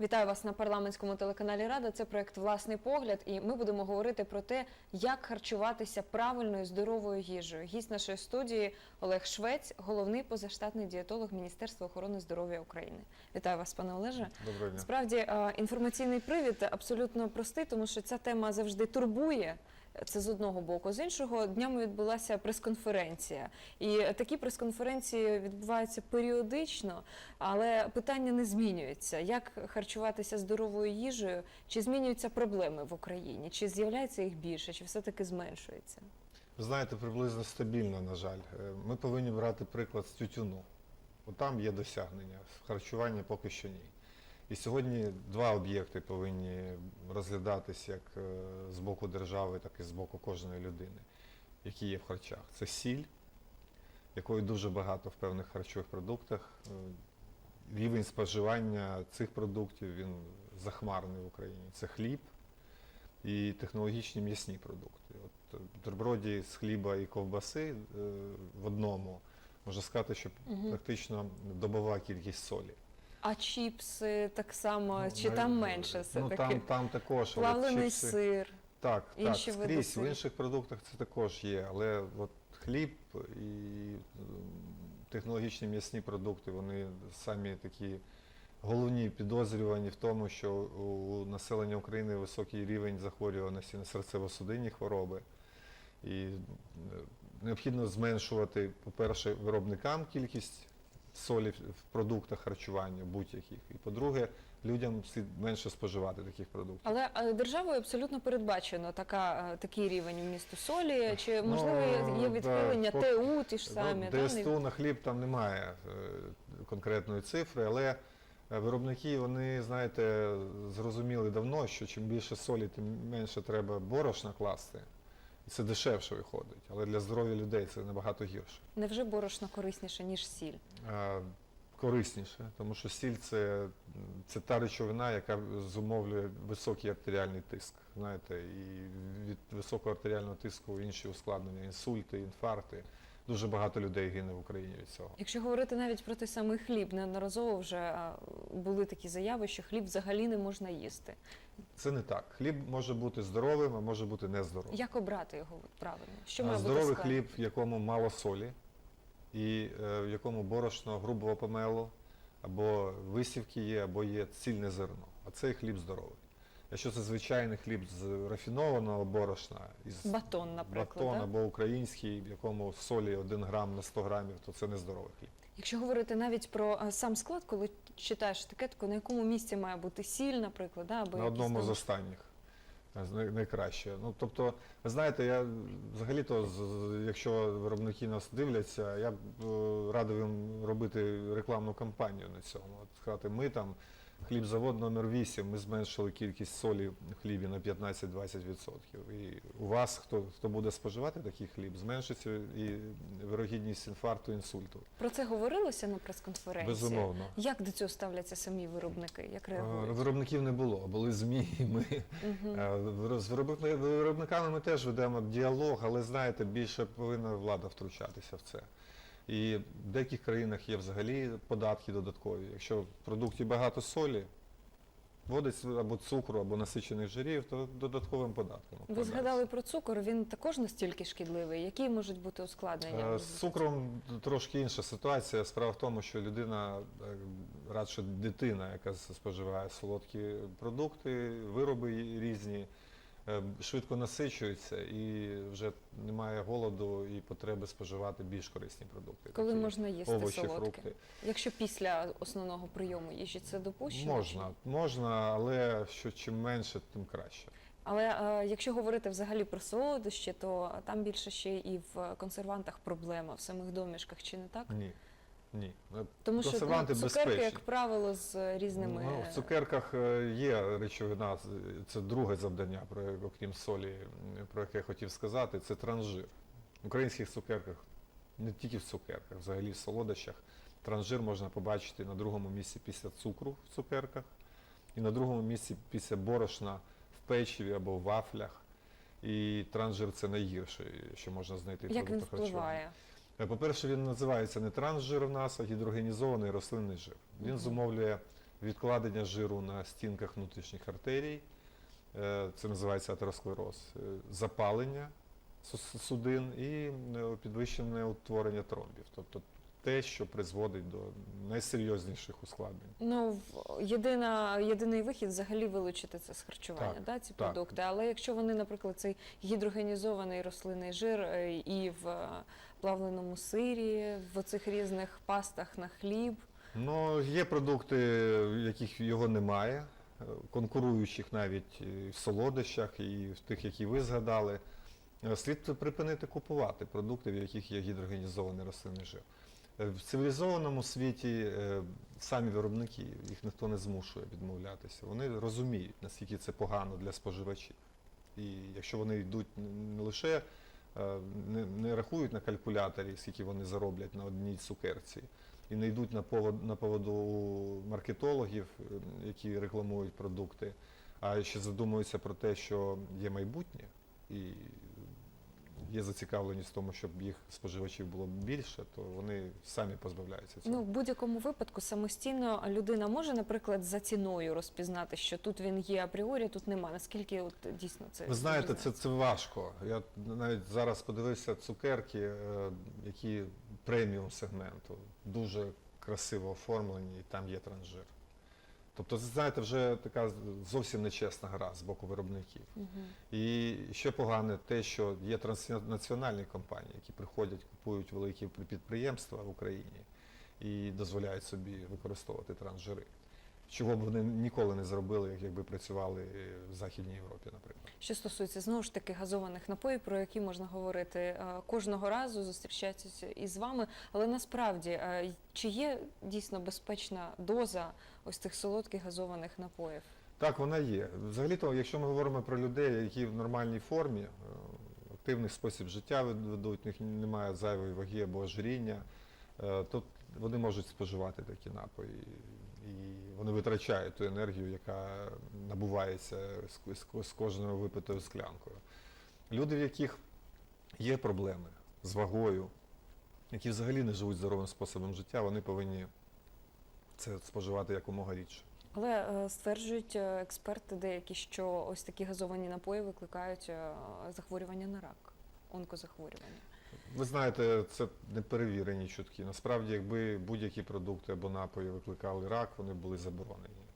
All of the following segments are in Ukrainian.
Вітаю вас на парламентському телеканалі Рада. Це проект Власний погляд, і ми будемо говорити про те, як харчуватися правильною здоровою їжею. Гість нашої студії Олег Швець, головний позаштатний дієтолог Міністерства охорони здоров'я України. Вітаю вас, пане Олеже. Доброго дня. Справді інформаційний привід абсолютно простий, тому що ця тема завжди турбує. Це з одного боку. З іншого днями відбулася прес-конференція, і такі прес-конференції відбуваються періодично, але питання не змінюється. Як харчуватися здоровою їжею? Чи змінюються проблеми в Україні? Чи з'являється їх більше, чи все таки зменшується? Ви знаєте, приблизно стабільно, на жаль. Е, Ми повинні брати приклад з тютюну. От там є досягнення, в харчуванні поки що ні. І сьогодні два об'єкти повинні розглядатись як е, з боку держави, так і з боку кожної людини, які є в харчах. Це сіль, якої дуже багато в певних харчових продуктах. Е, Рівень споживання цих продуктів він захмарний в Україні. Це хліб і технологічні м'ясні продукти. От е, бутерброді з хліба і ковбаси е, в одному можна сказати, що практично добова кількість солі. А чіпси так само, Ну, чи там е, менше все Ну таки? там, там також Плавлений чипси- сир. Так, інші так, види скрізь в інших продуктах це також є, але от хліб і технологічні м'ясні продукти, вони самі такі головні підозрювані в тому, що у населення України високий рівень захворюваності на серцево-судинні хвороби. І е, необхідно зменшувати, по-перше, виробникам кількість солі в продуктах харчування будь-яких. І по-друге, людям слід менше споживати таких продуктів. Але е, державою абсолютно передбачено така, е, такий рівень вмісту солі. Чи Ну, можливо є- є да, відхилення по- ТУ ті ж самі? Ну, ДСТУ на хліб там немає е, конкретної цифри, але е, виробники, вони, знаєте, зрозуміли давно, що чим більше солі, тим менше треба борошна класти. І це дешевше виходить. Але для здоров'я людей це набагато гірше. Невже борошно корисніше, ніж сіль? Е, Корисніше, тому що сіль це, це та речовина, яка зумовлює високий артеріальний тиск. Знаєте, і від високого артеріального тиску інші ускладнення, інсульти, інфаркти. Дуже багато людей гине в Україні від цього. Якщо говорити навіть про той самий хліб, неодноразово вже були такі заяви, що хліб взагалі не можна їсти. Це не так. Хліб може бути здоровим, а може бути нездоровим. Як обрати його правильно? Що має здоровий складі? хліб, в якому мало солі, і е, в якому борошно грубого помелу, або висівки є, або є цільне зерно. А цей хліб здоровий. Якщо це звичайний хліб з рафінованого борошна, із Батон, наприклад, батон да? або український, в якому солі 1 грам на 100 грамів, то це нездоровий хліб. Якщо говорити навіть про е, сам склад, коли читаєш етикетку, на якому місці має бути сіль, наприклад, да, або на одному з останніх. е, Найкраще. Ну, тобто, ви знаєте, я взагалі-то, якщо виробники нас дивляться, я б е, радив їм робити рекламну кампанію на цьому. От сказати, ми там, хлібзавод номер 8, ми зменшили кількість солі в хлібі на 15-20%. І у вас, хто, хто буде споживати такий хліб, зменшиться і вирогідність інфаркту, інсульту. Про це говорилося на прес-конференції? Безумовно. Як до цього ставляться самі виробники? Як Е, реагують? Виробників не було, були ЗМІ, і ми. Е, З виробниками ми теж ведемо діалог, але знаєте, більше повинна влада втручатися в це. І в деяких країнах є взагалі податки додаткові. Якщо в продукті багато солі, вводиться або цукру, або насичених жирів, то додатковим податком. Ви згадали про цукор, він також настільки шкідливий. Які можуть бути ускладнення? Е, З цукром трошки інша ситуація. Справа в тому, що людина, е, радше дитина, яка споживає солодкі продукти, вироби різні, швидко насичується і вже немає голоду і потреби споживати більш корисні продукти. Коли такі можна їсти овочі, солодке? фрукти. Якщо після основного прийому їжі це допущено? Можна, можна, але що чим менше, тим краще. Але е, якщо говорити взагалі про солодощі, то там більше ще і в консервантах проблема в самих домішках, чи не так? Ні. Ні. Е, Тому що ну, цукерки, безпечні. як правило, з різними Ну, в цукерках е, є речовина, це друге завдання, про окрім солі, про яке я хотів сказати, це транжир. В українських цукерках, не тільки в цукерках, взагалі в солодощах, транжир можна побачити на другому місці після цукру в цукерках і на другому місці після борошна в печиві або в вафлях. І транжир це найгірше, що можна знайти як він впливає? Е, По-перше, він називається не трансжир в нас, а гідрогенізований рослинний жир. Він зумовлює відкладення жиру на стінках внутрішніх артерій, е, це називається атеросклероз, е, запалення судин і підвищене утворення тромбів. Тобто те, що призводить до найсерйозніших ускладнень. Ну, єдина, єдиний вихід взагалі вилучити це з харчування, Так, да, ці так. продукти. Але якщо вони, наприклад, цей гідрогенізований рослинний жир і в плавленому сирі, в оцих різних пастах на хліб, Ну, є продукти, в яких його немає, е, конкуруючих навіть і в солодощах, і в тих, які ви згадали. Е, Слід припинити купувати продукти, в яких є гідрогенізований рослинний жир. Е, В цивілізованому світі е, самі виробники, їх ніхто не змушує відмовлятися. Вони розуміють, наскільки це погано для споживачів. І якщо вони йдуть не лише е, не, не рахують на калькуляторі, скільки вони зароблять на одній цукерці, і не йдуть на повод на поводу маркетологів, е, які рекламують продукти, а ще задумуються про те, що є майбутнє і є зацікавленість в тому, щоб їх споживачів було більше, то вони самі позбавляються цього. ну в будь-якому випадку самостійно людина може, наприклад, за ціною розпізнати, що тут він є апріорі, тут нема. Наскільки от дійсно це Ви знаєте, це, це важко. Я навіть зараз подивився цукерки, е, які преміум сегменту, дуже красиво оформлені, і там є транжир. Тобто, знаєте, вже така зовсім нечесна гра з боку виробників. Угу. І ще погане те, що є транснаціональні компанії, які приходять, купують великі підприємства в Україні і дозволяють собі використовувати трансжири. Чого б вони ніколи не зробили, як- якби працювали в Західній Європі, наприклад. Що стосується знову ж таки газованих напоїв, про які можна говорити е, кожного разу, зустрічатися із вами. Але насправді, е, чи є дійсно безпечна доза ось цих солодких газованих напоїв? Так, вона є. Взагалі-то, якщо ми говоримо про людей, які в нормальній формі, е, активний спосіб життя вед- ведуть, них немає зайвої ваги або ожиріння, то вони можуть споживати такі напої. І вони витрачають ту енергію, яка набувається з, кожною випитою склянкою. Люди, в яких є проблеми з вагою, які взагалі не живуть здоровим способом життя, вони повинні це споживати якомога рідше. Але е, стверджують е, експерти деякі, що ось такі газовані напої викликають е, захворювання на рак, онкозахворювання. Ви знаєте, це неперевірені чутки. Насправді, якби будь-які продукти або напої викликали рак, вони були заборонені.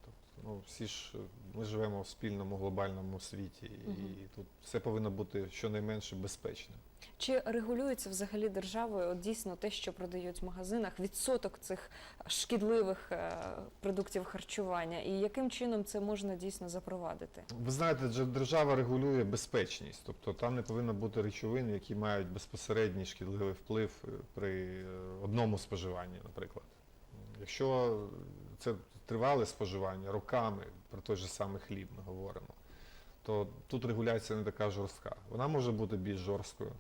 Ну, всі ж е, ми живемо в спільному глобальному світі, і Мгм. тут все повинно бути щонайменше безпечним. Чи регулюється взагалі державою от дійсно те, що продають в магазинах, відсоток цих шкідливих е, продуктів харчування, і яким чином це можна дійсно запровадити? Ви знаєте, держава регулює безпечність, тобто там не повинно бути речовин, які мають безпосередній шкідливий вплив е, при одному споживанні, наприклад. Якщо це тривале споживання роками, про той же самий хліб ми говоримо, то тут регуляція не така жорстка. Вона може бути більш жорсткою,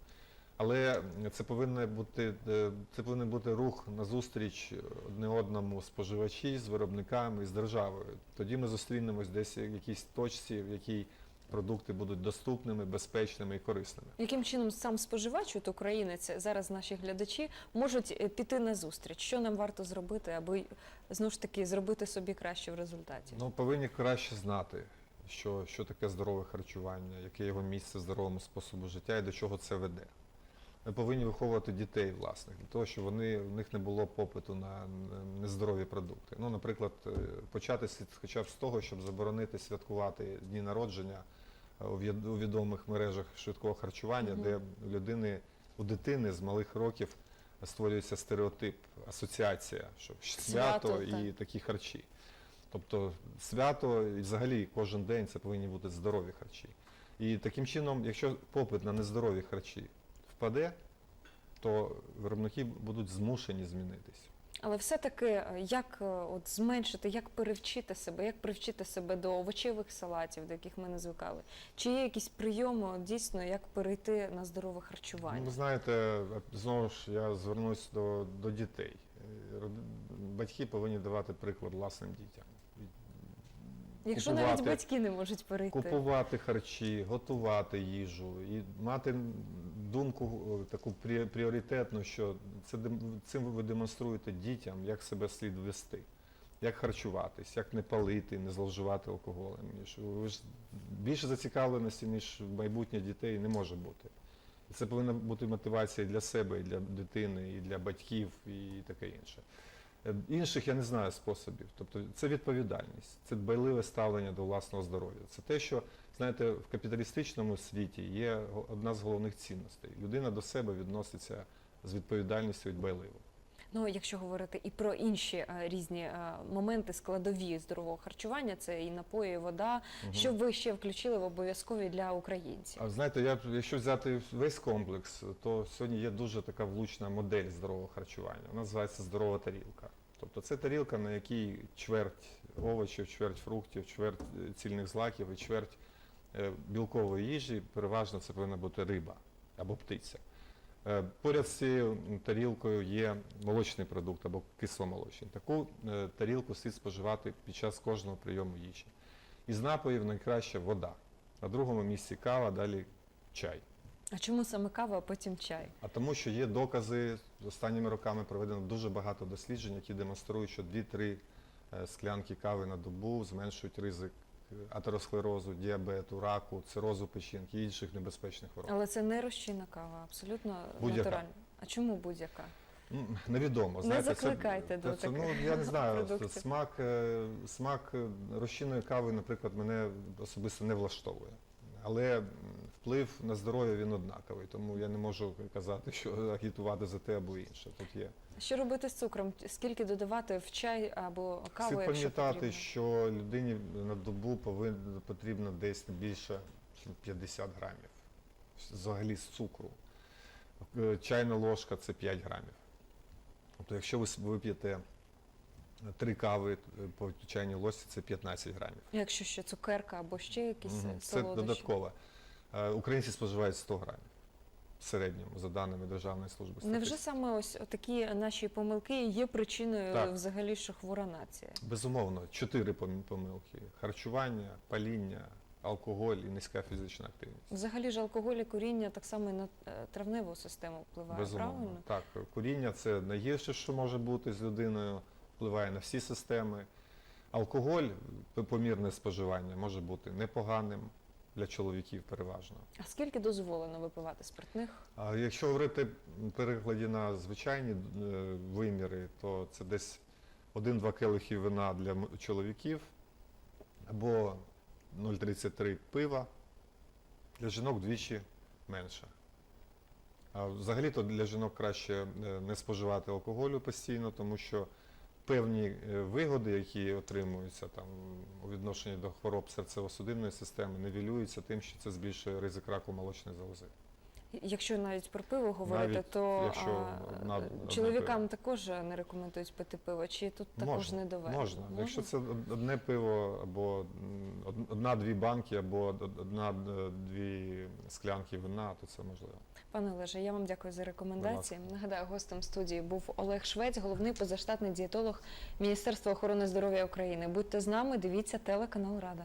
але це повинен бути, е, це повинен бути рух назустріч одне одному споживачі з виробниками з державою. Тоді ми зустрінемось десь в якійсь точці, в якій продукти будуть доступними, безпечними і корисними. Яким чином сам споживач, от українець, зараз наші глядачі можуть е, піти на зустріч? Що нам варто зробити, аби знову ж таки зробити собі краще в результаті? Ну, повинні краще знати, що, що таке здорове харчування, яке його місце в здоровому способу життя і до чого це веде. Ми повинні виховувати дітей, власне, для того, щоб вони, в них не було попиту на нездорові продукти. Ну, наприклад, е, почати хоча б з того, щоб заборонити святкувати дні народження е, у відомих мережах швидкого харчування, де у людини, у дитини з малих років створюється стереотип, асоціація, що свято, Свято, і так. такі харчі. Тобто свято і взагалі кожен день це повинні бути здорові харчі. І таким чином, якщо попит на нездорові харчі впаде, то виробники будуть змушені змінитись. Але все-таки е, як е, от зменшити, як перевчити себе, як привчити себе до овочевих салатів, до яких ми не звикали? Чи є якісь прийоми дійсно, як перейти на здорове Ну, харчування? ви знаєте, знову ж я звернусь до, до дітей. Е, Батьки повинні давати приклад власним дітям. Якщо купувати- навіть батьки не можуть перейти. Купувати харчі, готувати їжу і мати думку таку прі- пріоритетну, що це цим ви демонструєте дітям, як себе слід вести. як харчуватись, як не палити, не зловживати алкоголем. Ви ж більше зацікавленості, ніж майбутнє дітей, не може бути. Це повинна бути мотивація і для себе, і для дитини, і для батьків, і таке інше. Е, Інших я не знаю способів. Тобто це відповідальність, це дбайливе ставлення до власного здоров'я. Це те, що знаєте, в капіталістичному світі є одна з головних цінностей. Людина до себе відноситься з відповідальністю і дбайливо. Ну, якщо говорити і про інші е, різні е, моменти складові здорового харчування, це і напої, і вода. Мгм. Що ви ще включили в обов'язкові для українців? А знаєте, я, якщо взяти весь комплекс, то сьогодні є дуже така влучна модель здорового харчування. Вона називається здорова тарілка. Тобто це тарілка, на якій чверть овочів, чверть фруктів, чверть е, цільних злаків і чверть е, білкової їжі. Переважно це повинна бути риба або птиця. Е, Поряд з цією тарілкою є молочний продукт або кисломолочний. Таку тарілку слід споживати під час кожного прийому їжі. Із напоїв найкраще вода. На другому місці кава, далі чай. А чому саме кава, а потім чай? А тому, що є докази, останніми роками проведено дуже багато досліджень, які демонструють, що 2-3 е, склянки кави на добу зменшують ризик е, атеросклерозу, діабету, раку, цирозу печінки і інших небезпечних хвороб. Але це не розчинна кава, абсолютно натуральна. А чому будь-яка? Невідомо. Не Знаєте, закликайте це, до це, ну, я не знаю, продуктів. смак, е, смак розчинної кави, наприклад, мене особисто не влаштовує. Але вплив на здоров'я він однаковий, тому я не можу казати, що агітувати за те або інше. Тут є. Що робити з цукром? Скільки додавати в чай або каву, Слід пам'ятати, що людині на добу повинно потрібно десь не більше 50 грамів взагалі з цукру. Е, Чайна ложка це 5 грамів. Тобто, якщо ви вип'єте три кави е, по чайній ложці, це 15 грамів. Якщо ще цукерка або ще якісь Мгм. Мгм. Це солодощі. додатково. Е, Українці споживають 100 грамів в середньому, за даними Державної служби Невже саме ось такі наші помилки є причиною Так. взагалі, що хвора нація? Безумовно, чотири пом- помилки: харчування, паління, алкоголь і низька фізична активність. Взагалі ж алкоголь і куріння так само і на е, травневу систему впливає, Безумовно. правильно? Так, куріння це найгірше, що може бути з людиною, впливає на всі системи. Алкоголь, п- помірне споживання, може бути непоганим для чоловіків переважно. А скільки дозволено випивати спиртних? А якщо говорити в перекладі на звичайні е, виміри, то це десь 1-2 келихи вина для чоловіків або 0,33 пива. Для жінок двічі менше. А взагалі-то для жінок краще е, не споживати алкоголю постійно, тому що певні е, вигоди, які отримуються там у відношенні до хвороб серцево-судинної системи, невілюються тим, що це збільшує ризик раку молочної залози. Якщо навіть про пиво говорити, Навіть то якщо а, одне чоловікам пиво. також не рекомендують пити пиво, чи тут також Можна, не доведено? Можна. Якщо це одне пиво або одна-дві банки, або одна-дві склянки вина, то це можливо. Пане Олеже, я вам дякую за рекомендації. Нагадаю, гостем студії був Олег Швець, головний позаштатний дієтолог Міністерства охорони здоров'я України. Будьте з нами, дивіться телеканал Рада.